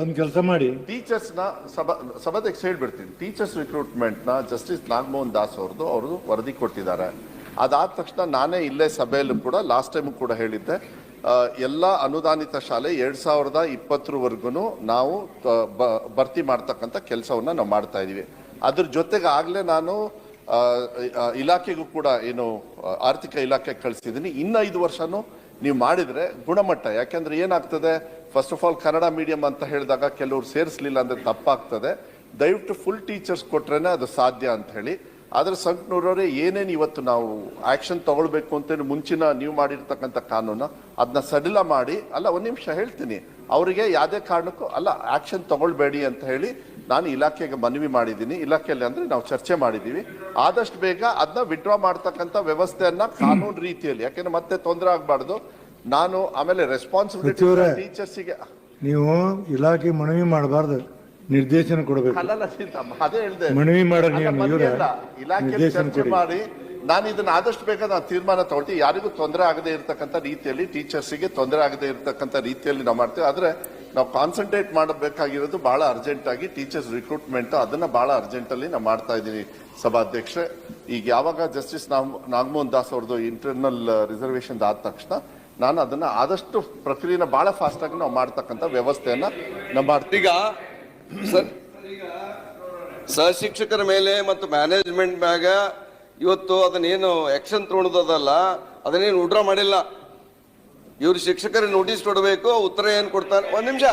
ಒಂದ್ ಕೆಲಸ ಮಾಡಿ. ಟೀಚರ್ಸ್ನ ಸಭಾ, ಸಭಾಧ್ಯಕ್ಷ ಹೇಳ್ಬಿಡ್ತೀನಿ. ಟೀಚರ್ಸ್ ರಿಕ್ರೂಟ್ಮೆಂಟ್ನ ಜಸ್ಟಿಸ್ ನಾಗಮೋಹನ್ ದಾಸ್ ಅವ್ರದ್ದು ಅವರು ವರದಿ ಕೊಟ್ಟಿದ್ದಾರೆ. ಅದಾದ ತಕ್ಷಣ ನಾನೇ ಇಲ್ಲೇ ಸಭೆಯಲ್ಲೂ ಕೂಡ ಲಾಸ್ಟ್ ಟೈಮ್ ಕೂಡ ಹೇಳಿದ್ದೆ. ಎಲ್ಲ ಅನುದಾನಿತ ಶಾಲೆ ಎರಡ್ ಸಾವಿರದ ಇಪ್ಪತ್ತರವರೆಗೂ ನಾವು ಭರ್ತಿ ಮಾಡ್ತಕ್ಕಂಥ ಕೆಲಸವನ್ನ ನಾವು ಮಾಡ್ತಾ ಇದೀವಿ. ಅದ್ರ ಜೊತೆಗೆ ಆಗ್ಲೇ ನಾನು ಇಲಾಖೆಗೂ ಕೂಡ ಏನು, ಆರ್ಥಿಕ ಇಲಾಖೆ ಕಳಿಸಿದ್ದೀನಿ ಇನ್ನ ಐದು ವರ್ಷನೂ ನೀವು ಮಾಡಿದರೆ ಗುಣಮಟ್ಟ, ಯಾಕೆಂದ್ರೆ ಏನಾಗ್ತದೆ? First of all Kannada medium ಅಂತ ಹೇಳಿದಾಗ ಕೆಲವರು ಸೇರಿಸಲಿಲ್ಲ ಅಂದರೆ ತಪ್ಪಾಗ್ತದೆ. ದಯವಿಟ್ಟು ಫುಲ್ ಟೀಚರ್ಸ್ ಕೊಟ್ರೇನೆ ಅದು ಸಾಧ್ಯ ಅಂತ ಹೇಳಿ. ಆದರೆ ಸಂಕನೂರವರೇ ಏನೇನು ಇವತ್ತು ನಾವು ಆ್ಯಕ್ಷನ್ ತಗೊಳ್ಬೇಕು ಅಂತೇಳಿ ಮುಂಚಿನ ನೀವು ಮಾಡಿರ್ತಕ್ಕಂಥ ಕಾನೂನು ಅದನ್ನ ಸಡಿಲ ಮಾಡಿ, ಅಲ್ಲ, ಒಂದು ನಿಮಿಷ ಹೇಳ್ತೀನಿ. ಅವರಿಗೆ ಯಾವುದೇ ಕಾರಣಕ್ಕೂ, ಅಲ್ಲ ಆ್ಯಕ್ಷನ್ ತಗೊಳ್ಬೇಡಿ ಅಂತ ಹೇಳಿ ನಾನು ಇಲಾಖೆಗೆ ಮನವಿ ಮಾಡಿದ್ದೀನಿ. ಇಲಾಖೆಯಲ್ಲಿ ಅಂದರೆ ನಾವು ಚರ್ಚೆ ಮಾಡಿದ್ದೀವಿ ಆದಷ್ಟು ಬೇಗ ಅದನ್ನ ವಿಡ್ರಾ ಮಾಡ್ತಕ್ಕಂಥ ವ್ಯವಸ್ಥೆಯನ್ನು ಕಾನೂನು ರೀತಿಯಲ್ಲಿ, ಯಾಕೆಂದರೆ ಮತ್ತೆ ತೊಂದರೆ ಆಗ್ಬಾರ್ದು. ನಾನು ಆಮೇಲೆ ರೆಸ್ಪಾನ್ಸಿಬಿಲಿಟಿ ಟೀಚರ್ಸ್ ಟೀಚರ್ಸಿಗೆ ನೀವು ಇಲಾಖೆ ಮನವಿ ಮಾಡಬಾರ್ದು. ನಿರ್ದೇಶನ ಕೊಡಬೇಕು. ಅದೇ ಹೇಳ್ದೆ. ಮನವಿ ನಿರ್ದೇಶನ ಮಾಡಿ ನಾನು ಇದನ್ನ ಆದಷ್ಟು ಬೇಗ ನಾನು ತೀರ್ಮಾನ ತಗೊಳ್ತೀವಿ ಯಾರಿಗೂ ತೊಂದರೆ ಆಗದೆ ಇರತಕ್ಕಂಥ ರೀತಿಯಲ್ಲಿ ಟೀಚರ್ಸಿಗೆ ತೊಂದರೆ ಆಗದೆ ಇರತಕ್ಕಂಥ ರೀತಿಯಲ್ಲಿ ನಾವು ಮಾಡ್ತೀವಿ. ಆದ್ರೆ ನಾವು ಕಾನ್ಸಂಟ್ರೇಟ್ ಮಾಡಬೇಕಾಗಿರೋದು ಬಹಳ ಅರ್ಜೆಂಟ್ ಆಗಿ ಟೀಚರ್ಸ್ ರಿಕ್ರೂಟ್ಮೆಂಟ್ ಅದನ್ನ ಬಹಳ ಅರ್ಜೆಂಟ್ ಅಲ್ಲಿ ನಾವು ಮಾಡ್ತಾ ಇದ್ದೀನಿ ಸಭಾಧ್ಯಕ್ಷೆ ಈಗ ಯಾವಾಗ ಜಸ್ಟಿಸ್ ನಾಗಮೋಹನ್ ದಾಸ್ ಅವ್ರದ್ದು ಇಂಟರ್ನಲ್ ರಿಸರ್ವೇಶನ್ ಆದ ತಕ್ಷಣ ನಾನು ಅದನ್ನ ಆದಷ್ಟು ಪ್ರಕ್ರಿಯೆನ ಬಹಳ ಫಾಸ್ಟ್ ಆಗಿ ನಾವು ಮಾಡ್ತಕ್ಕಂಥ ವ್ಯವಸ್ಥೆಯನ್ನ ನಮ್ಮ ಮಾಡ್ತೀವಿ ಈಗ ಸರ್ ಸಹಶಿಕ್ಷಕರ ಮೇಲೆ ಮತ್ತು ಮ್ಯಾನೇಜ್ಮೆಂಟ್ ಮ್ಯಾಗ ಇವತ್ತು ಅದನ್ನೇನು ಆಕ್ಷನ್ ತೊಗೊಳೋದಲ್ಲ ಅದನ್ನೇನು ಉಡ್ರಾ ಮಾಡಿಲ್ಲ. ಇವ್ರು ಶಿಕ್ಷಕರಿಗೆ ನೋಟಿಸ್ ಕೊಡಬೇಕು, ಉತ್ತರ ಏನು ಕೊಡ್ತಾರೆ? ಒಂದು ನಿಮಿಷ.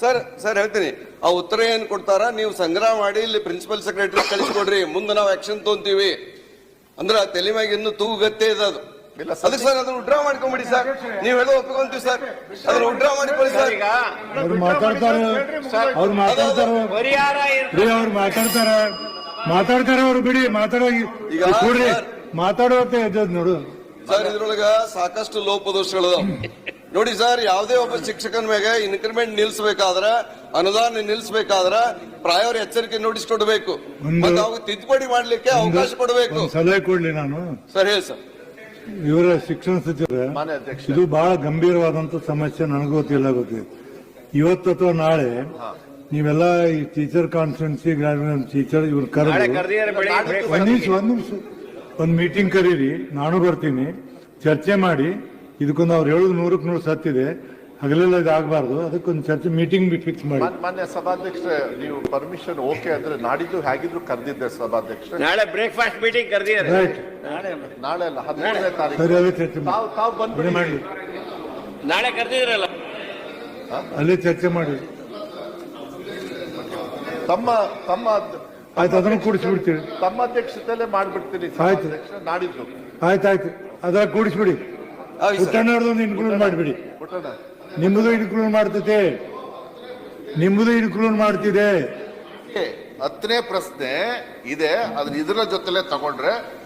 ಸರ್ ಸರ್ ಹೇಳ್ತೀನಿ. ಆ ಉತ್ತರ ಏನು ಕೊಡ್ತಾರ? ನೀವು ಸಂಗ್ರಹ ಮಾಡಿ, ಇಲ್ಲಿ ಪ್ರಿನ್ಸಿಪಲ್ ಸೆಕ್ರೆಟರಿ ಕಳಿಸ್ಕೊಡ್ರಿ. ಮುಂದೆ ನಾವು ಆಕ್ಷನ್ ತೊಗೊಂತೀವಿ ಅಂದ್ರೆ ತಲೆ ಮ್ಯಾಗ ಇನ್ನೂ ತೂಗತ್ತೆ ಇದೆ ಅದು. ಅದಕ್ಕೆ ಸರ್ ಅದನ್ನ ಉಡ್ರಾ ಮಾಡ್ಕೊಂಬಿಡಿ ಸರ್. ನೀವು ಹೇಳೋ ಒಪ್ಕೊಂತೀವಿ ಸರ್. ಅದನ್ನ ಉಡ್ರಾ ಮಾಡ್ಕೊಳ್ಳಿ ಸರ್. ಅವ್ರು ಮಾತಾಡ್ತಾರೆ. ಅವ್ರು ಮಾತಾಡ್ತಾರ. ಪರಿಹಾರ ಬಿಡಿ ಅವ್ರು ಮಾತಾಡ್ತಾರೆ. ಮಾತಾಡ್ತಾರ ಅವ್ರು ಬಿಡಿ. ಮಾತಾಡೋ ಈಗ ಕೊಡ್ರಿ. ಮಾತಾಡೋತ್ತೆ ಎದ್ದದ್ ನೋಡು. ಸರ್ ಇದ್ರೊಳಗ ಸಾಕಷ್ಟು ಲೋಪದೋಷಗಳದಾವ ನೋಡಿ ಸರ್ ಯಾವುದೇ ಒಬ್ಬ ಶಿಕ್ಷಕನ ಮೇಲೆ ಇನ್ಕ್ರಿಮೆಂಟ್ ನಿಲ್ಸ್ಬೇಕಾದ್ರ ಅನುದಾನ ನಿಲ್ಸ್ಬೇಕಾದ್ರ ಪ್ರಾಯವರ ಎಚ್ಚರಿಕೆ ನೋಟಿಸ್ ಕೊಡಬೇಕು. ಮತ್ತೆ ಅವ್ರಿಗೆ ತಿದ್ದುಪಡಿ ಮಾಡ್ಲಿಕ್ಕೆ ಅವಕಾಶ ಕೊಡಬೇಕು. ಸಲಹೆ ಕೊಡ್ಲಿ ನಾನು. ಸರ್ ಹೇಳಿ ಸರ್. ಇವರ ಶಿಕ್ಷಣ ಸಚಿವರ ಇದು ಬಹಳ ಗಂಭೀರವಾದಂತ ಸಮಸ್ಯೆ ನನಗೂ ಗೊತ್ತಿಲ್ಲ ಗೊತ್ತಿದೆ ಇವತ್ತು ಅಥವಾ ನಾಳೆ ನೀವೆಲ್ಲ ಈ ಟೀಚರ್ ಕಾನ್ಫರೆನ್ಸಿ ಟೀಚರ್ ಇವ್ರು ಕರೆದು ಒಂದ್ ನಿಮಿಷ ಒಂದ್ ನಿಮಿಷ. ಒಂದ್ ಮೀಟಿಂಗ್ ಕರೀರಿ ನಾನು ಬರ್ತೀನಿ ಚರ್ಚೆ ಮಾಡಿ ಇದಕ್ಕೊಂದು ಅವ್ರು ಹೇಳುದು ನೂರಕ್ಕೆ ನೂರು ಸತ್ತಿದೆ. ಹಗಲೆಲ್ಲ ಇದಾಗಬಾರ್ದು ಅದಕ್ಕೊಂದು ಚರ್ಚೆ ಮೀಟಿಂಗ್ ಫಿಕ್ಸ್ ಮಾಡಿ. ಮಾನ್- ಮಾನ್ಯ ಸಭಾಧ್ಯಕ್ಷರೇ ನೀವು ಪರ್ಮಿಷನ್ ಓಕೆ ಅಂದ್ರೆ ನಾಡಿದ್ದು ಹೇಗಿದ್ರು ಕರೆದಿದ್ದೆ ಸಭಾಧ್ಯಕ್ಷ ನಾಳೆ ಬ್ರೇಕ್ಫಾಸ್ಟ್ ಮೀಟಿಂಗ್ ಕರೆದಿದ್ದಾರೆ. ರೈಟ್ ನಾಳೆ ನಾಳೆ ಅಲ್ಲ ತಾರೀಕು. ಸರಿ ಅಲ್ಲೇ ಚರ್ಚೆ ಮಾಡಿ. ತಾವು ತಾವು ಬಂದ್ಬಿಡಿ. ಮಾಡಿ. ನಾಳೆ ಕರೆದಿದ್ರಲ್ಲ. ಅಲ್ಲೇ ಚರ್ಚೆ ಮಾಡಿ. ತಮ್ಮ ತಮ್ಮ ಆಯ್ತು ಅದನ್ನು ಕೂಡಿಸ್ಬಿಡ್ತೀವಿ. ತಮ್ಮ ಅಧ್ಯಕ್ಷತೆಯಲ್ಲೇ ಮಾಡ್ಬಿಡ್ತೀನಿ ಆಯ್ತು. ಸಭಾಧ್ಯಕ್ಷರೇ, ನಾಡಿದ್ದು. ಆಯ್ತಾಯ್ತು ಅದ್ರ ಕೂಡಿಸ್ಬಿಡಿ. ಪುಟ್ಟಣ್ಣವ್ರದ್ದು ಇನ್ಕ್ಲೂಡ್ ಮಾಡಿಬಿಡಿ. ಪುಟ್ಟಣ್ಣ. ನಿಮ್ಮದು ಇನ್ಕ್ಲೂಡ್ ಮಾಡ್ತೈತೆ ನಿಮ್ಮದು ಇನ್ಕ್ಲೂಡ್ ಮಾಡ್ತಿದೆ ಹತ್ತನೇ ಪ್ರಶ್ನೆ ಇದೆ ಅದನ್ನ ಇದರ ಜೊತೆಲೆ ತಗೊಂಡ್ರೆ